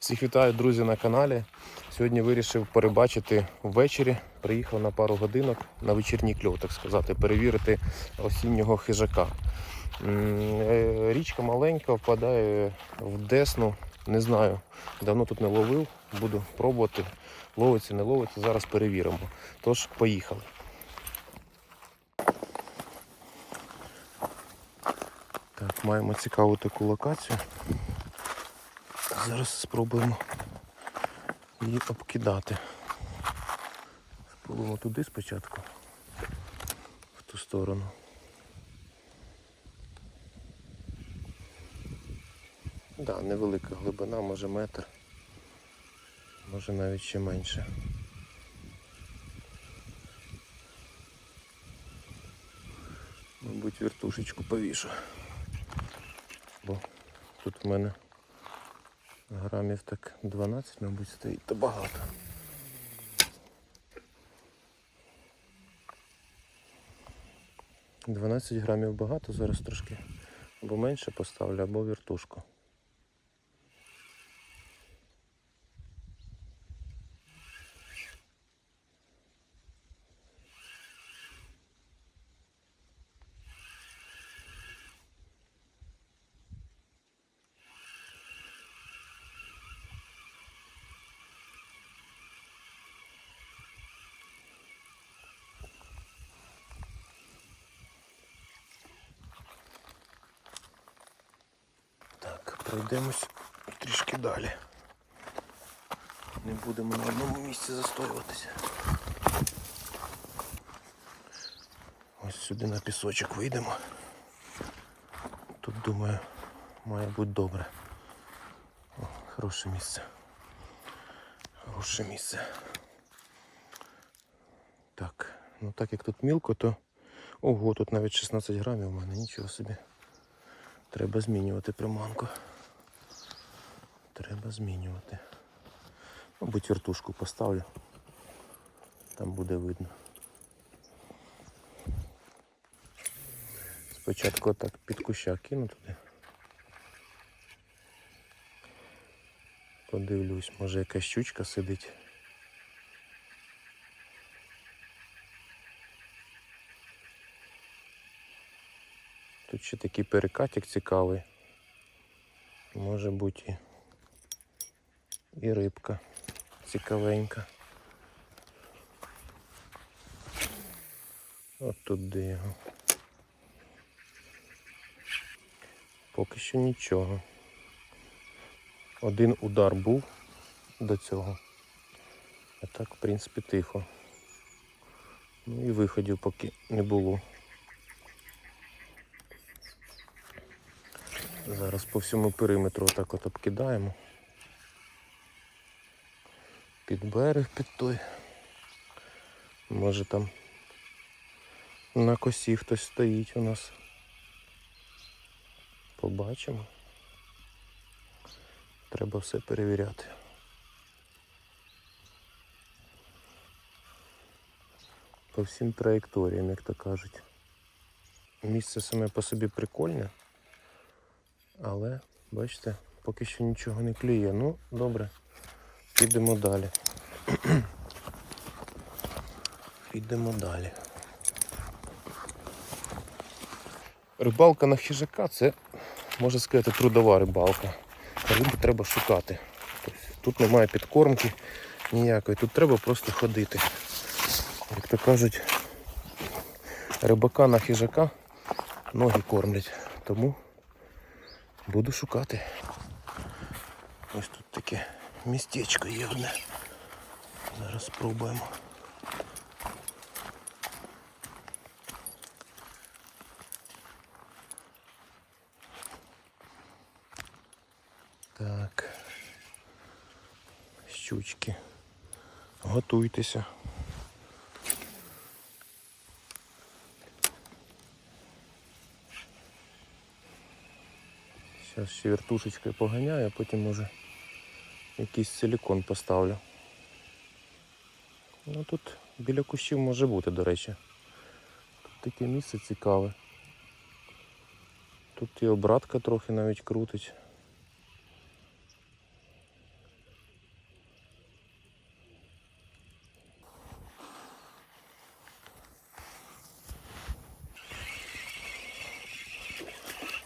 Всіх вітаю, друзі, на каналі. Сьогодні вирішив перебачити ввечері. Приїхав на пару годинок на вечірній кльов, так сказати, перевірити осіннього хижака. Е, Річка маленька, впадає в Десну. Не знаю, давно тут не ловив, буду пробувати. Ловиться, не ловиться, зараз перевіримо. Тож, поїхали. Так, маємо цікаву таку локацію. Зараз спробуємо її обкидати. Спробуємо туди спочатку, в ту сторону. Да, невелика глибина, може метр, може навіть ще менше. Мабуть, вертушечку повішу. Бо тут в мене Грамів так 12, мабуть, стоїть, то багато. Дванадцять грамів багато, зараз трошки або менше поставлю, або вертушку. Так, пройдемось трішки далі. Не будемо на одному місці застоюватися. Ось сюди на пісочок вийдемо. Тут, думаю, має бути добре. О, хороше місце. Хороше місце. Так, ну так як тут мілко, то... Ого, тут навіть 16 грамів у мене, нічого собі. Треба змінювати приманку. Треба змінювати. Мабуть, вертушку поставлю. Там буде видно. Спочатку так під куща кину туди. Подивлюсь, може якась щучка сидить. Тут ще такий перекатик цікавий. Може бути і, і рибка цікавенька. От туди його. Поки що нічого. Один удар був до цього. А так, в принципі, тихо. Ну і виходів поки не було. Зараз по всьому периметру отак от обкидаємо. Під берег, під той. Може там на косі хтось стоїть у нас. Побачимо. Треба все перевіряти. По всім траєкторіям, як то кажуть. Місце саме по собі прикольне. Але, бачите, поки що нічого не клює. Ну, добре, підемо далі. підемо далі. Рибалка на хижака це, можна сказати, трудова рибалка. Рибу треба шукати. Тут немає підкормки ніякої, тут треба просто ходити. Як то кажуть, рибака на хижака ноги кормлять. Тому Буду шукати. Ось тут таке містечко є. Зараз спробуємо. Так. Щучки. Готуйтеся. Зараз ще вертушечкою поганяю, а потім може якийсь силікон поставлю. Ну тут біля кущів може бути, до речі. Тут таке місце цікаве. Тут і обратка трохи навіть крутить.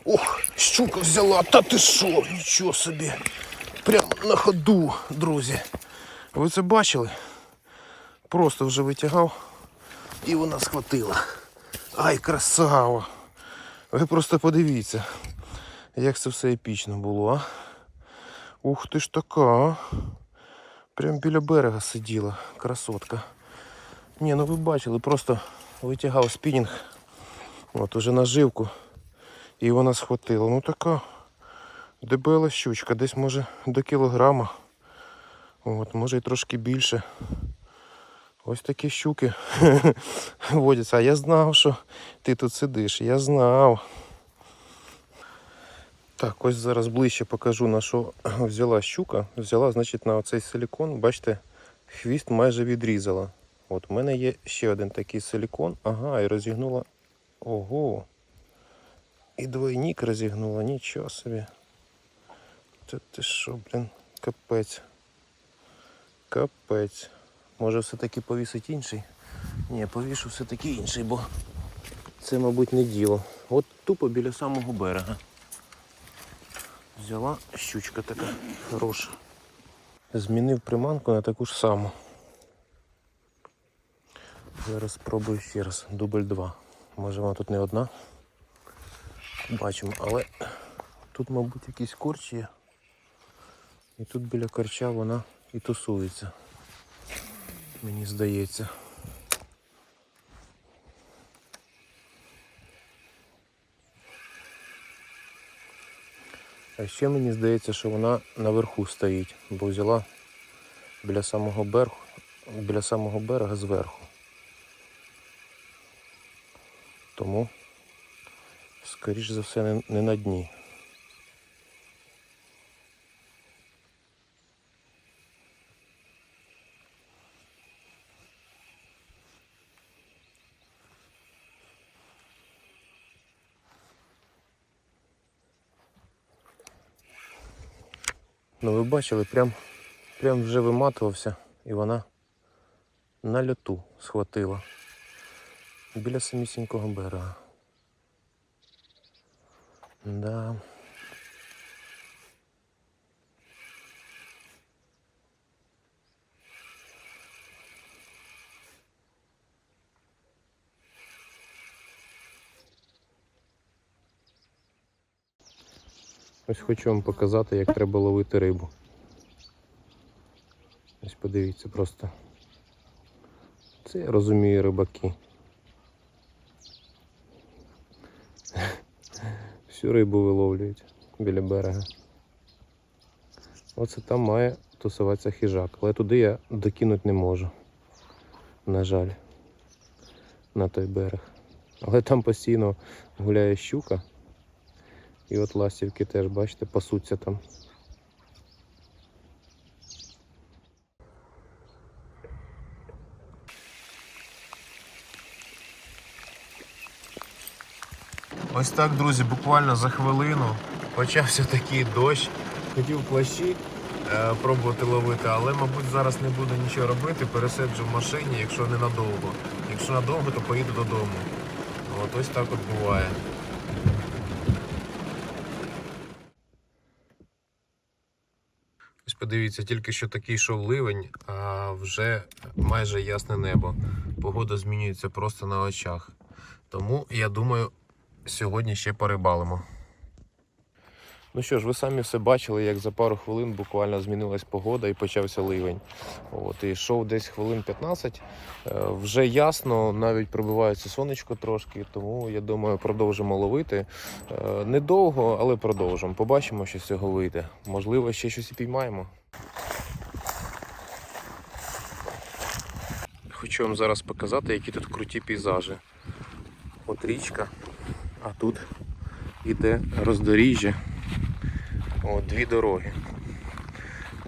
Ох, щука взяла, та ти що, нічого собі. Прямо на ходу, друзі. Ви це бачили? Просто вже витягав і вона схватила. Ай, красава! Ви просто подивіться, як це все епічно було, а? Ух ти ж така, а? Прям біля берега сиділа, красотка. Ні, ну ви бачили, просто витягав спінінг. От уже наживку. І вона схватила. Ну така дебела щучка, десь може до кілограма. От, може і трошки більше. Ось такі щуки водяться. А я знав, що ти тут сидиш. Я знав. Так, ось зараз ближче покажу на що взяла щука. Взяла, значить, на оцей силікон, бачите, хвіст майже відрізала. От у мене є ще один такий силікон. Ага, і розігнула. Ого. І двойник розігнула, нічого собі. Це ти що, блін, капець. Капець. Може все-таки повісить інший? Ні, повішу все-таки інший, бо це, мабуть, не діло. От тупо біля самого берега. Взяла щучка така хороша. Змінив приманку на таку ж саму. Зараз спробую ще раз. Дубль 2. Може вона тут не одна. Бачимо, але тут, мабуть, якийсь корч є. І тут біля корча вона і тусується. Мені здається. А ще мені здається, що вона наверху стоїть, бо взяла біля самого берегу, біля самого берега зверху. Тому, скоріш за все, не, на дні. Ну ви бачили, прям, прям вже виматувався і вона на льоту схватила біля самісінького берега. Да. Ось хочу вам показати, як треба ловити рибу. Ось подивіться просто. Це я розумію рибаки. Всю рибу виловлюють біля берега. Оце там має тусуватися хижак, але туди я докинути не можу. На жаль, на той берег. Але там постійно гуляє щука. І от ластівки теж, бачите, пасуться там. Ось так, друзі, буквально за хвилину почався такий дощ. Хотів плащі е, пробувати ловити, але, мабуть, зараз не буду нічого робити. Пересиджу в машині, якщо не надовго. Якщо надовго, то поїду додому. От ось так от буває. Ось подивіться, тільки що такий йшов ливень, а вже майже ясне небо. Погода змінюється просто на очах. Тому я думаю, сьогодні ще порибалимо. Ну що ж, ви самі все бачили, як за пару хвилин буквально змінилась погода і почався ливень. От, і йшов десь хвилин 15. Е, Вже ясно, навіть пробивається сонечко трошки, тому я думаю, продовжимо ловити. Е, Недовго, але продовжимо. Побачимо, що з цього вийде. Можливо, ще щось і піймаємо. Хочу вам зараз показати, які тут круті пейзажі. От річка, а тут іде роздоріжжя. От дві дороги.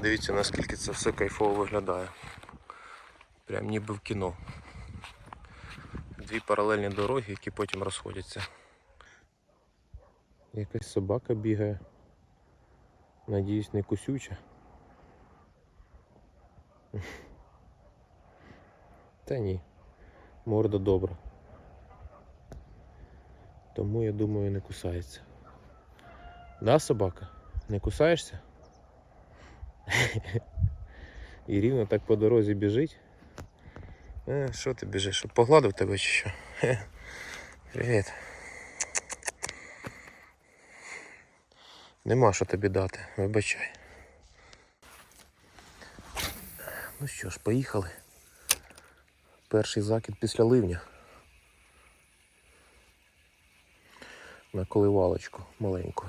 Дивіться, наскільки це все кайфово виглядає. Прям ніби в кіно. Дві паралельні дороги, які потім розходяться. Якась собака бігає. Надіюсь, не кусюча. Та ні, морда добра. Тому я думаю не кусається. Да, собака? Не кусаєшся? І рівно так по дорозі біжить. Е, що ти біжиш? Щоб погладив тебе чи що? Хе. Привіт. Нема що тобі дати, вибачай. Ну що ж, поїхали. Перший закид після ливня. На коливалочку маленьку.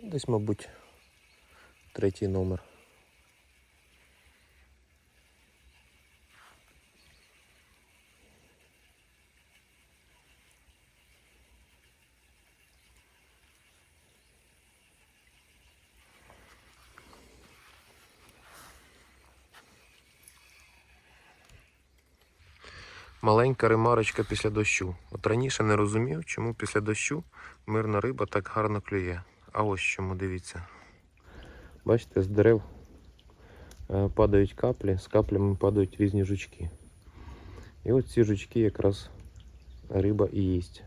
Десь, мабуть, третій номер. Маленька ремарочка після дощу. От раніше не розумів, чому після дощу мирна риба так гарно клює. А ось чому дивіться. Бачите, з дерев е, падають каплі, з каплями падають різні жучки. І от ці жучки якраз риба і їсть.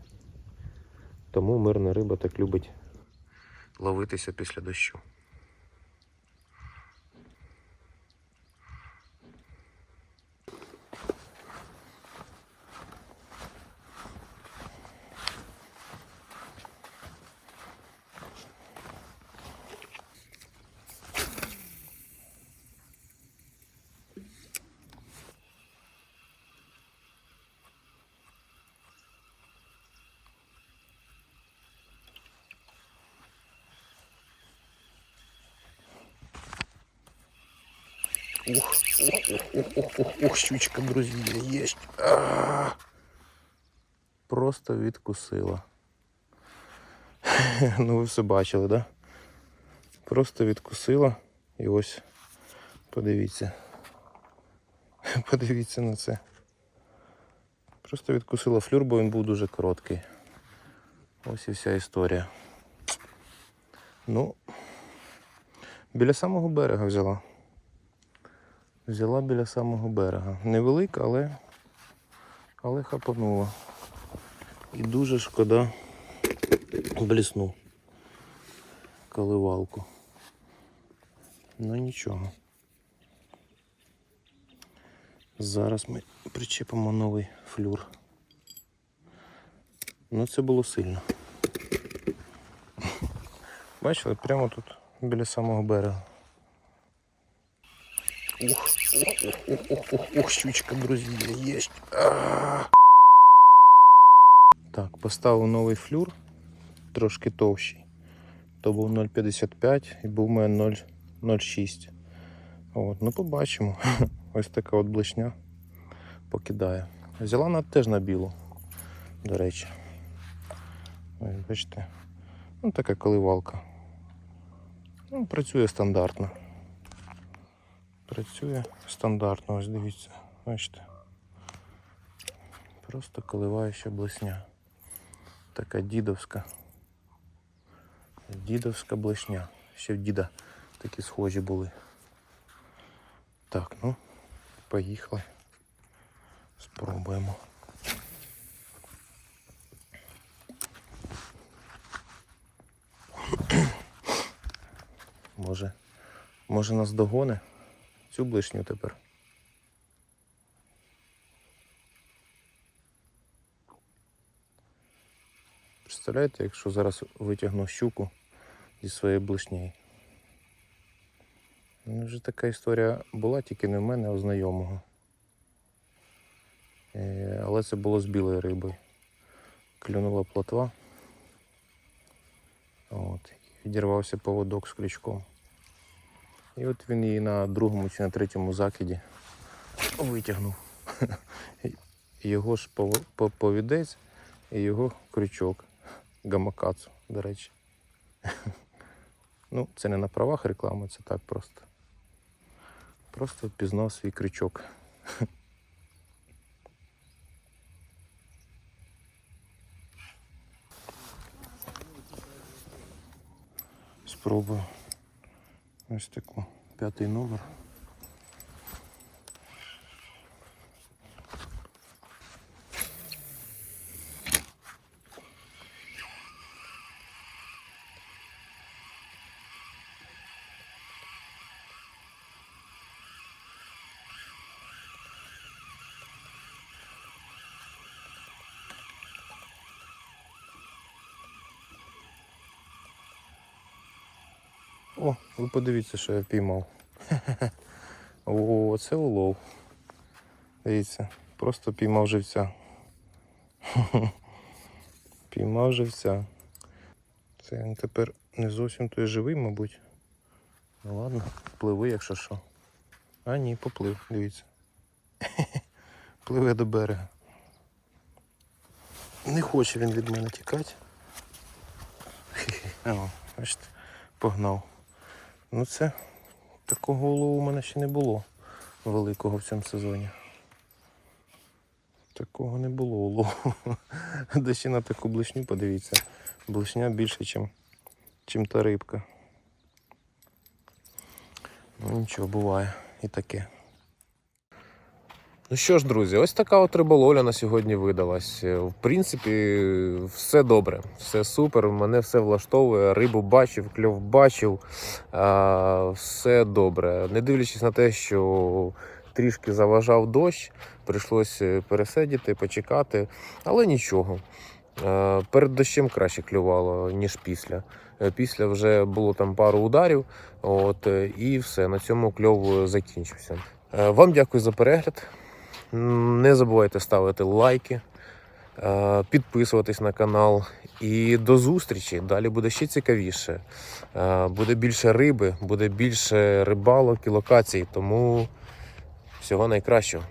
Тому мирна риба так любить ловитися після дощу. Ух, ух, ух, ух, ух, ух, щучка, есть. А, Просто відкусила. Ну ви все бачили, да? Просто відкусила і ось подивіться. Подивіться на це. Просто відкусила флюр, бо він був дуже короткий. Ось і вся історія. Ну, біля самого берега взяла. Взяла біля самого берега. Невелика, але, але хапанула. І дуже шкода блісну коливалку. Ну нічого. Зараз ми причепимо новий флюр. Ну це було сильно. Бачили, прямо тут біля самого берега. Ух, ух, ух, ух, ух, ух, щучка, друзья, есть. Так, поставив новий флюр, трошки товщий. То був 0,55 і був у мене 0,06. От, ну побачимо. Ось така от блишня покидає. Взяла вона теж на білу, до речі. Ось, бачите. Ну, така коливалка. Ну, працює стандартно. Працює стандартно, ось дивіться, бачите. Просто коливаюча блесня. Така дідовська. Дідовська блесня. Ще в діда такі схожі були. Так, ну, поїхали. Спробуємо. Може, може нас догоне цю блишню тепер. Представляєте, якщо зараз витягну щуку зі своєї блишні. Ну, вже така історія була, тільки не в мене, а у знайомого. Е, Але це було з білою рибою. Клюнула плотва. От. Відірвався поводок з крючком. І от він її на другому чи на третьому закиді витягнув. Його ж пов- повідець і його крючок. Гамакацу, до речі. Ну, це не на правах реклами, це так просто. Просто впізнав свій крючок. Спробую. Ось таку п'ятий номер. О, ви подивіться, що я піймав. О, це улов. Дивіться, просто піймав живця. Піймав живця. Це він тепер не зовсім той живий, мабуть. Ну ладно, пливи, якщо що. А ні, поплив, дивіться. Пливе до берега. Не хоче він від мене тікати. Бачите, погнав. Ну це такого улову у мене ще не було великого в цьому сезоні. Такого не було улову. Де ще на таку блишню подивіться. Блишня більше, чим, чим та рибка. Ну нічого, буває і таке. Ну що ж, друзі, ось така от риболовля на сьогодні видалась. Е, В принципі, все добре, все супер. Мене все влаштовує. Рибу бачив, кльов бачив. А, все добре. Не дивлячись на те, що трішки заважав дощ, прийшлося пересидіти, почекати, але нічого. Е, Перед дощем краще клювало, ніж після. Е, Після вже було там пару ударів, от, е, і все, на цьому кльов закінчився. Е, Вам дякую за перегляд. Не забувайте ставити лайки, е, підписуватись на канал. І до зустрічі. Далі буде ще цікавіше. Е, Буде більше риби, буде більше рибалок і локацій. Тому всього найкращого.